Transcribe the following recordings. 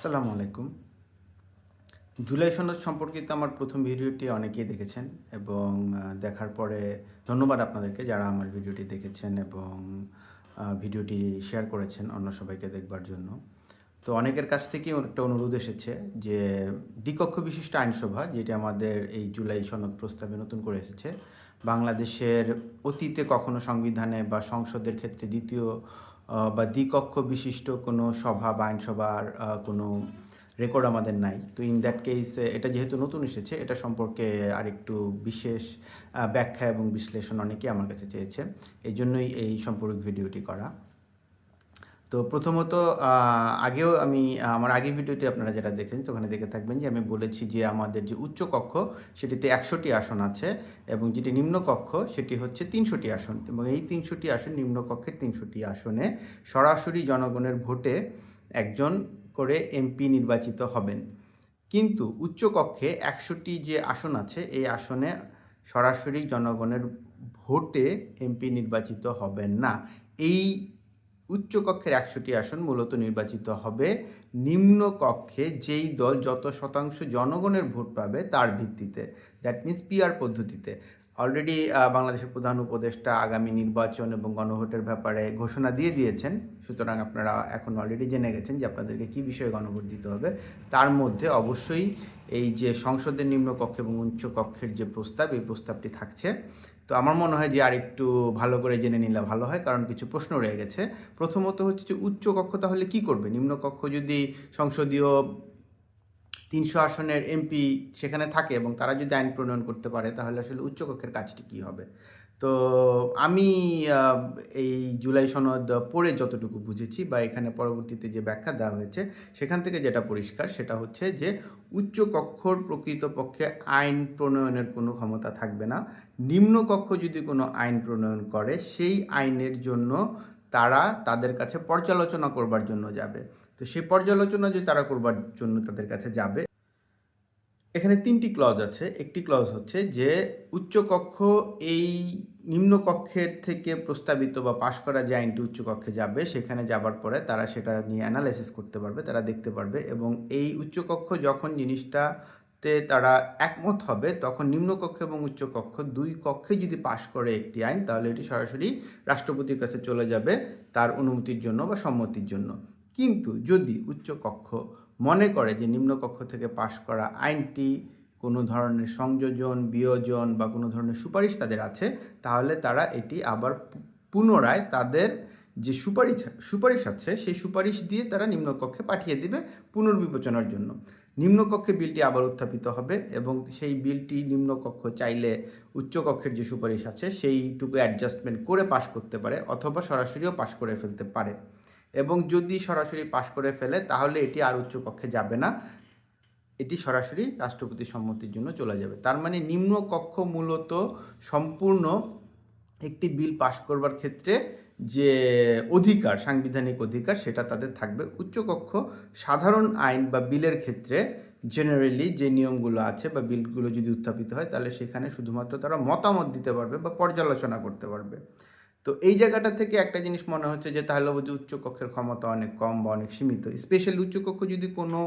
আসসালামু আলাইকুম। জুলাই সনদ সম্পর্কিত আমার প্রথম ভিডিওটি অনেকেই দেখেছেন এবং দেখার পরে ধন্যবাদ আপনাদেরকে যারা আমার ভিডিওটি দেখেছেন এবং ভিডিওটি শেয়ার করেছেন অন্য সবাইকে দেখবার জন্য। তো অনেকের কাছ থেকেই একটা অনুরোধ এসেছে যে, দ্বিকক্ষ বিশিষ্ট আইনসভা, যেটি আমাদের এই জুলাই সনদ প্রস্তাবে নতুন করে এসেছে, বাংলাদেশের অতীতে কখনো সংবিধানে বা সংসদের ক্ষেত্রে দ্বিতীয় বা দ্বিকক্ষ বিশিষ্ট কোনো সভা বা আইনসভার কোনো রেকর্ড আমাদের নাই। তো ইন দ্যাট কেস এটা যেহেতু নতুন এসেছে, এটা সম্পর্কে আরেকটু বিশেষ ব্যাখ্যা এবং বিশ্লেষণ অনেকেই আমার কাছে চেয়েছে। এই জন্যই এই সম্পর্ক ভিডিওটি করা। তো প্রথমত আগেও আমি, আমার আগের ভিডিওটি আপনারা যেটা দেখেন, তো ওখানে দেখে থাকবেন যে আমি বলেছি যে আমাদের যে উচ্চ কক্ষ, সেটিতে একশোটি আসন আছে এবং যেটি নিম্ন কক্ষ, সেটি হচ্ছে তিনশোটি আসন এবং এই তিনশোটি আসন, নিম্ন কক্ষের তিনশোটি আসনে সরাসরি জনগণের ভোটে একজন করে এমপি নির্বাচিত হবেন। কিন্তু উচ্চ কক্ষে একশোটি যে আসন আছে, এই আসনে সরাসরি জনগণের ভোটে এমপি নির্বাচিত হবেন না। এই উচ্চ কক্ষের একশোটি আসন মূলত নির্বাচিত হবে। নিম্ন কক্ষে যেই দল যত শতাংশ জনগণের ভোট পাবে তার ভিত্তিতে। দ্যাট মিন্স পিআর পদ্ধতিতে। অলরেডি বাংলাদেশের প্রধান উপদেষ্টা আগামী নির্বাচন এবং গণভোটের ব্যাপারে ঘোষণা দিয়ে দিয়েছেন। সুতরাং আপনারা এখন অলরেডি জেনে গেছেন যে আপনাদেরকে কী বিষয়ে গণভোট দিতে হবে। তার মধ্যে অবশ্যই এই যে সংসদের নিম্ন কক্ষ এবং উচ্চ কক্ষের যে প্রস্তাব, এই প্রস্তাবটি থাকছে। তো আমার মনে হয় যে আর একটু ভালো করে জেনে নিলে ভালো হয়, কারণ কিছু প্রশ্ন রয়ে গেছে। প্রথমত হচ্ছে যে উচ্চ কক্ষ তাহলে কি করবে? নিম্ন কক্ষ যদি সংসদীয় তিনশো আসনের এমপি সেখানে থাকে এবং তারা যদি আইন প্রণয়ন করতে পারে, তাহলে আসলে উচ্চকক্ষের কাজটি কী হবে? তো আমি এই জুলাই সনদ পড়ে যতটুকু বুঝেছি বা এখানে পরবর্তীতে যে ব্যাখ্যা দেওয়া হয়েছে, সেখান থেকে যেটা পরিষ্কার সেটা হচ্ছে যে উচ্চ কক্ষর প্রকৃতপক্ষে আইন প্রণয়নের কোনো ক্ষমতা থাকবে না। নিম্ন কক্ষ যদি কোনো আইন প্রণয়ন করে, সেই আইনের জন্য তারা তাদের কাছে পর্যালোচনা করবার জন্য যাবে। তো সেই পর্যালোচনা যদি তারা করবার জন্য তাদের কাছে যাবে এখানে তিনটি ক্লজ আছে। একটি ক্লজ হচ্ছে যে উচ্চকক্ষ এই নিম্নকক্ষের থেকে প্রস্তাবিত বা পাশ করা যে আইনটি উচ্চকক্ষে যাবে, সেখানে যাবার পরে তারা সেটা নিয়ে অ্যানালাইসিস করতে পারবে, তারা দেখতে পারবে এবং এই উচ্চকক্ষ যখন জিনিসটাতে তারা একমত হবে, তখন নিম্নকক্ষ এবং উচ্চকক্ষ দুই কক্ষে যদি পাশ করে একটি আইন, তাহলে এটি সরাসরি রাষ্ট্রপতির কাছে চলে যাবে তার অনুমতির জন্য বা সম্মতির জন্য। কিন্তু যদি উচ্চকক্ষ মনে করে যে নিম্নকক্ষ থেকে পাশ করা আইনটি কোনো ধরনের সংযোজন, বিয়োজন বা কোনো ধরনের সুপারিশ তাদের আছে, তাহলে তারা এটি আবার পুনরায় তাদের যে সুপারিশ সুপারিশ আছে, সেই সুপারিশ দিয়ে তারা নিম্নকক্ষে পাঠিয়ে দিবে পুনর্বিবেচনার জন্য। নিম্নকক্ষে বিলটি আবার উত্থাপিত হবে এবং সেই বিলটি নিম্নকক্ষ চাইলে উচ্চকক্ষের যে সুপারিশ আছে, সেইটুকু অ্যাডজাস্টমেন্ট করে পাশ করতে পারে অথবা সরাসরিও পাশ করে ফেলতে পারে। এবং যদি সরাসরি পাশ করে ফেলে, তাহলে এটি আর উচ্চ কক্ষে যাবে না। এটি সরাসরি রাষ্ট্রপতির সম্মতির জন্য চলে যাবে। তার মানে নিম্ন কক্ষ মূলত সম্পূর্ণ একটি বিল পাশ করবার ক্ষেত্রে যে অধিকার, সাংবিধানিক অধিকার, সেটা তাদের থাকবে। উচ্চকক্ষ সাধারণ আইন বা বিলের ক্ষেত্রে জেনারেলি যে নিয়মগুলো আছে বা বিলগুলো যদি উত্থাপিত হয়, তাহলে সেখানে শুধুমাত্র তারা মতামত দিতে পারবে বা পর্যালোচনা করতে পারবে। তো এই জায়গাটা থেকে একটা জিনিস মনে হচ্ছে যে তাহলে বুঝি উচ্চকক্ষের ক্ষমতা অনেক কম বা অনেক সীমিত। স্পেশালি উচ্চকক্ষ যদি কোনো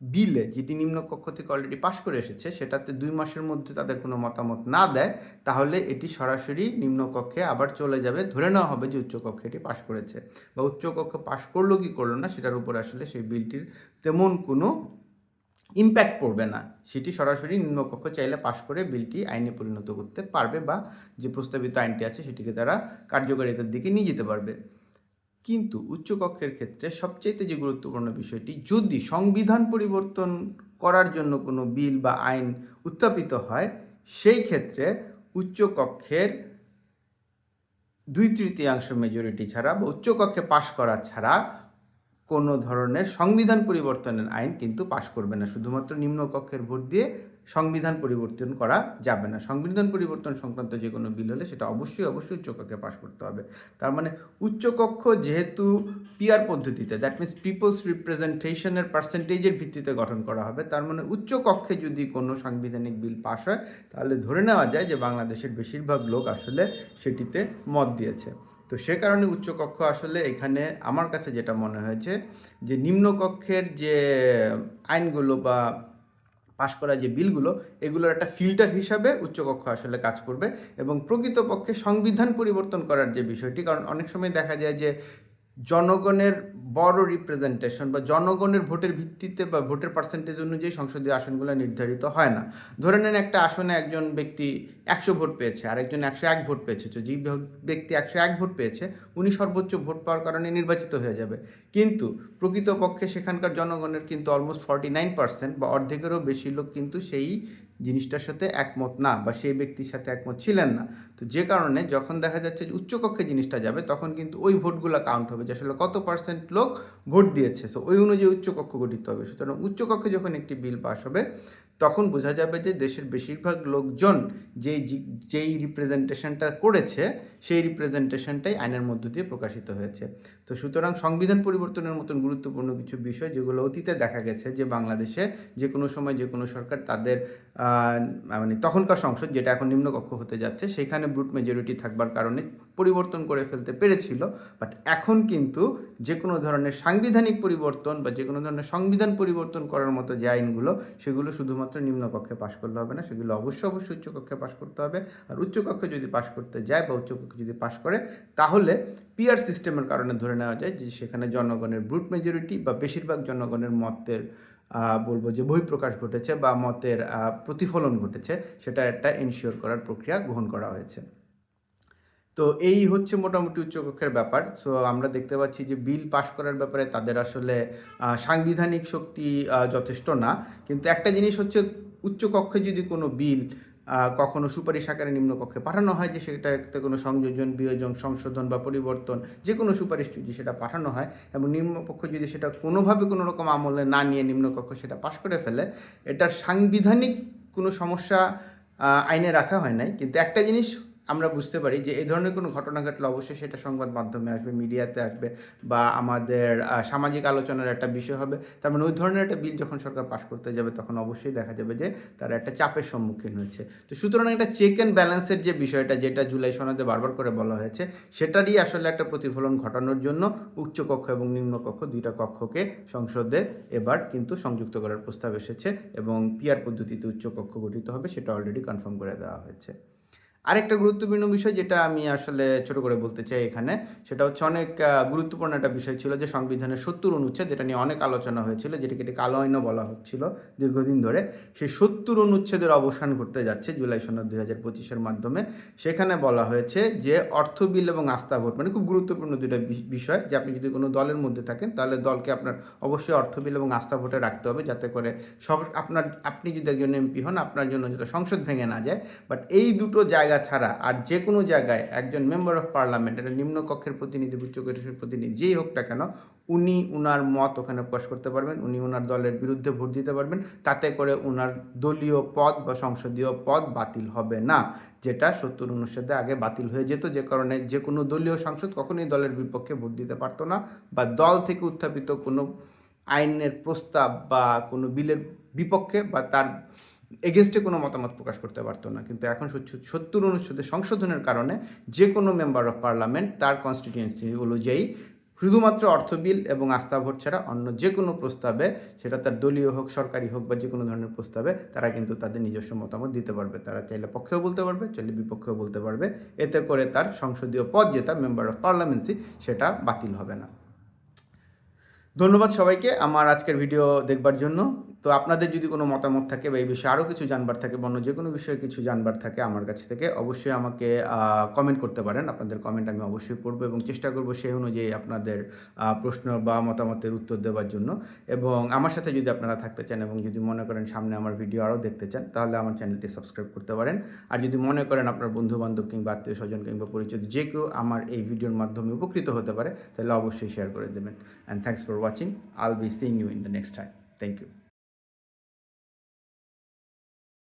বিলে, যেটি নিম্নকক্ষ থেকে অলরেডি পাশ করে এসেছে, সেটাতে দুই মাসের মধ্যে তাদের কোনো মতামত না দেয়, তাহলে এটি সরাসরি নিম্নকক্ষে আবার চলে যাবে। ধরে নেওয়া হবে যে উচ্চকক্ষে এটি পাশ করেছে। বা উচ্চকক্ষ পাশ করল কি করল না, সেটার উপর আসলে সেই বিলটির তেমন কোনো ইম্প্যাক্ট পড়বে না। সেটি সরাসরি নিম্নকক্ষ চাইলে পাশ করে বিলটি আইনে পরিণত করতে পারবে বা যে প্রস্তাবিত আইনটি আছে সেটিকে তারা কার্যকারিতার দিকে নিয়ে যেতে পারবে। কিন্তু উচ্চকক্ষের ক্ষেত্রে সবচেয়ে যে গুরুত্বপূর্ণ বিষয়টি, যদি সংবিধান পরিবর্তন করার জন্য কোনো বিল বা আইন উত্থাপিত হয়, সেই ক্ষেত্রে উচ্চকক্ষের দুই তৃতীয়াংশ মেজরিটি ছাড়া বা উচ্চকক্ষে পাশ করা ছাড়া কোনো ধরনের সংবিধান পরিবর্তনের আইন কিন্তু পাশ করবে না। শুধুমাত্র নিম্নকক্ষের ভোট দিয়ে সংবিধান পরিবর্তন করা যাবে না। সংবিধান পরিবর্তন সংক্রান্ত যে কোনো বিল হলে সেটা অবশ্যই অবশ্যই উচ্চকক্ষে পাশ করতে হবে। তার মানে উচ্চকক্ষ যেহেতু পিআর পদ্ধতিতে দ্যাট মিনস পিপলস রিপ্রেজেন্টেশনের পার্সেন্টেজের ভিত্তিতে গঠন করা হবে, তার মানে উচ্চকক্ষে যদি কোনো সাংবিধানিক বিল পাশ হয়, তাহলে ধরে নেওয়া যায় যে বাংলাদেশের বেশিরভাগ লোক আসলে সেটিতে মত দিয়েছে। তো সে কারণে উচ্চকক্ষ আসলে এখানে আমার কাছে যেটা মনে হয়েছে যে নিম্নকক্ষের যে আইনগুলো বা পাশ করা যে বিলগুলো, এগুলোর একটা ফিল্টার হিসাবে উচ্চকক্ষ আসলে কাজ করবে এবং প্রকৃতপক্ষে সংবিধান পরিবর্তন করার যে বিষয়টি, কারণ অনেক সময় দেখা যায় যে জনগণের বড় রিপ্রেজেন্টেশন বা জনগণের ভোটের ভিত্তিতে বা ভোটের পার্সেন্টেজ অনুযায়ী সংসদীয় আসনগুলো নির্ধারিত হয় না। ধরে নেন একটা আসনে একজন ব্যক্তি একশো ভোট পেয়েছে আর একজন একশো এক ভোট পেয়েছে। তো যেই ব্যক্তি একশো এক ভোট পেয়েছে, উনি সর্বোচ্চ ভোট পাওয়ার কারণে নির্বাচিত হয়ে যাবে। কিন্তু প্রকৃতপক্ষে সেখানকার জনগণের কিন্তু অলমোস্ট ফর্টি নাইন পার্সেন্ট বা অর্ধেকেরও বেশি লোক কিন্তু সেই জিনিসটার সাথে একমত না বা সেই ব্যক্তির সাথে একমত ছিলেন না, তো যে কারণে যখন দেখা যাচ্ছে যে উচ্চকক্ষে জিনিসটা যাবে, তখন কিন্তু ওই ভোটগুলো কাউন্ট হবে যে আসলে কত পার্সেন্ট লোক ভোট দিয়েছে। তো ওই অনুযায়ী উচ্চকক্ষ গঠিত হবে। সুতরাং উচ্চকক্ষে যখন একটি বিল পাস হবে তখন বোঝা যাবে যে দেশের বেশিরভাগ লোকজন যেই যেই রিপ্রেজেন্টেশনটা করেছে, সেই রিপ্রেজেন্টেশনটাই আইনের মধ্য দিয়ে প্রকাশিত হয়েছে। তো সুতরাং সংবিধান পরিবর্তনের মতন গুরুত্বপূর্ণ কিছু বিষয় যেগুলো অতীতে দেখা গেছে যে বাংলাদেশে যে কোনো সময় যে কোনো সরকার তাদের মানে তখনকার সংসদ যেটা এখন নিম্নকক্ষ হতে যাচ্ছে, সেখানে ব্রুট মেজরিটি থাকবার কারণে পরিবর্তন করে ফেলতে পেরেছিল বাট এখন কিন্তু যে কোনো ধরনের সাংবিধানিক পরিবর্তন বা যে কোনো ধরনের সংবিধান পরিবর্তন করার মতো যে আইনগুলো, সেগুলো শুধুমাত্র নিম্নকক্ষে পাশ করলে হবে না, সেগুলো অবশ্যই অবশ্যই উচ্চকক্ষে পাশ করতে হবে। আর উচ্চকক্ষে যদি পাশ করতে যায় বা উচ্চকক্ষে যদি পাশ করে, তাহলে পিআর সিস্টেমের কারণে ধরে নেওয়া যায় যে সেখানে জনগণের ব্রুট মেজরিটি বা বেশিরভাগ জনগণের মতের বলব যে বহিঃপ্রকাশ ঘটেছে বা মতের প্রতিফলন ঘটেছে, সেটা একটা এনশিওর করার প্রক্রিয়া গ্রহণ করা হয়েছে। তো এই হচ্ছে মোটামুটি উচ্চকক্ষের ব্যাপার। সো আমরা দেখতে পাচ্ছি যে বিল পাশ করার ব্যাপারে তাদের আসলে সাংবিধানিক শক্তি যথেষ্ট না। কিন্তু একটা জিনিস হচ্ছে উচ্চকক্ষে যদি কোনো বিল কখনো সুপারিশ আকারে নিম্নকক্ষে পাঠানো হয় যে সেটাতে কোনো সংযোজন, বিয়োজন, সংশোধন বা পরিবর্তন, যে কোনো সুপারিশ যদি সেটা পাঠানো হয় এবং নিম্নপক্ষ যদি সেটা কোনোভাবে কোনো রকম আমলে না নিয়ে নিম্নকক্ষ সেটা পাশ করে ফেলে, এটার সাংবিধানিক কোনো সমস্যা আইনে রাখা হয় নাই। কিন্তু একটা জিনিস আমরা বুঝতে পারি যে এই ধরনের কোনো ঘটনা ঘটলে অবশ্যই সেটা সংবাদ মাধ্যমে আসবে, মিডিয়াতে আসবে বা আমাদের সামাজিক আলোচনার একটা বিষয় হবে। তার মানে ওই ধরনের একটা বিল যখন সরকার পাশ করতে যাবে তখন অবশ্যই দেখা যাবে যে তারা একটা চাপের সম্মুখীন হয়েছে তো সুতরাং একটা চেক অ্যান্ড ব্যালেন্সের যে বিষয়টা যেটা জুলাই সনদে বারবার করে বলা হয়েছে, সেটারই আসলে একটা প্রতিফলন ঘটানোর জন্য উচ্চকক্ষ এবং নিম্নকক্ষ দুইটা কক্ষকে সংসদে এবার কিন্তু সংযুক্ত করার প্রস্তাব এসেছে এবং পিয়ার পদ্ধতিতে উচ্চকক্ষ গঠিত হবে, সেটা অলরেডি কনফার্ম করে দেওয়া হয়েছে। আরেকটা গুরুত্বপূর্ণ বিষয় যেটা আমি আসলে ছোট করে বলতে চাই এখানে, সেটা হচ্ছে অনেক গুরুত্বপূর্ণ একটা বিষয় ছিল যে সংবিধানের সত্তর অনুচ্ছেদ, যেটা নিয়ে অনেক আলোচনা হয়েছিল, যেটাকে একটি কালো আইনও বলা হচ্ছিল দীর্ঘদিন ধরে। সেই সত্তর অনুচ্ছেদের অবসান ঘটতে যাচ্ছে জুলাই সনদ দুই হাজার পঁচিশের মাধ্যমে। সেখানে বলা হয়েছে যে অর্থ বিল এবং আস্থা ভোট মানে খুব গুরুত্বপূর্ণ দুটো বিষয় যে আপনি যদি কোনো দলের মধ্যে থাকেন, তাহলে দলকে আপনার অবশ্যই অর্থ বিল এবং আস্থা ভোটে রাখতে হবে যাতে করে আপনার, আপনি যদি একজন এমপি হন, আপনার জন্য যাতে সংসদ ভেঙে না যায়। বাট এই দুটো জায়গা জায়গা ছাড়া আর যে কোনো জায়গায় একজন মেম্বার অফ পার্লামেন্ট এটা নিম্নকক্ষের প্রতিনিধি উচ্চকক্ষের প্রতিনিধি, যেই হোক না কেন, উনি উনার মত ওখানে প্রকাশ করতে পারবেন, উনি ওনার দলের বিরুদ্ধে ভোট দিতে পারবেন, তাতে করে ওনার দলীয় পদ বা সংসদীয় পদ বাতিল হবে না, যেটা সত্তর অনুচ্ছেদে আগে বাতিল হয়ে যেত, যে কারণে যে কোনো দলীয় সংসদ কখনোই দলের বিপক্ষে ভোট দিতে পারতো না, বা দল থেকে উত্থাপিত কোনো আইনের প্রস্তাব বা কোনো বিলের বিপক্ষে বা তার এগেনস্টে কোনো মতামত প্রকাশ করতে পারতো না। কিন্তু এখন সত্তর অনুচ্ছেদে সংশোধনের কারণে যে কোনো মেম্বার অফ পার্লামেন্ট তার কনস্টিটিউয়েন্সি অনুযায়ী শুধুমাত্র অর্থ বিল এবং আস্থা ভোট ছাড়া অন্য যে কোনো প্রস্তাবে, সেটা তার দলীয় হোক, সরকারি হোক বা যে কোনো ধরনের প্রস্তাবে, তারা কিন্তু তাদের নিজস্ব মতামত দিতে পারবে। তারা চাইলে পক্ষেও বলতে পারবে, চাইলে বিপক্ষেও বলতে পারবে। এতে করে তার সংসদীয় পদ যেটা মেম্বার অফ পার্লামেন্সি সেটা বাতিল হবে না। ধন্যবাদ সবাইকে আমার আজকের ভিডিও দেখবার জন্য। তো আপনাদের যদি কোনো মতামত থাকে বা এই বিষয়ে আরও কিছু জানবার থাকে বা অন্য যে কোনো বিষয়ে কিছু জানবার থাকে আমার কাছ থেকে, অবশ্যই আমাকে কমেন্ট করতে পারেন। আপনাদের কমেন্ট আমি অবশ্যই করব এবং চেষ্টা করব সেই অনুযায়ী আপনাদের প্রশ্ন বা মতামতের উত্তর দেওয়ার জন্য। এবং আমার সাথে যদি আপনারা থাকতে চান এবং যদি মনে করেন সামনে আমার ভিডিও আরও দেখতে চান, তাহলে আমার চ্যানেলটি সাবস্ক্রাইব করতে পারেন। আর যদি মনে করেন আপনার বন্ধু বান্ধব কিংবা আত্মীয় স্বজন কিংবা পরিচিত যে কেউ আমার এই ভিডিওর মাধ্যমে উপকৃত হতে পারে, তাহলে অবশ্যই শেয়ার করে দেবেন। and thanks for watching. I'll be seeing you in the next time. Thank you.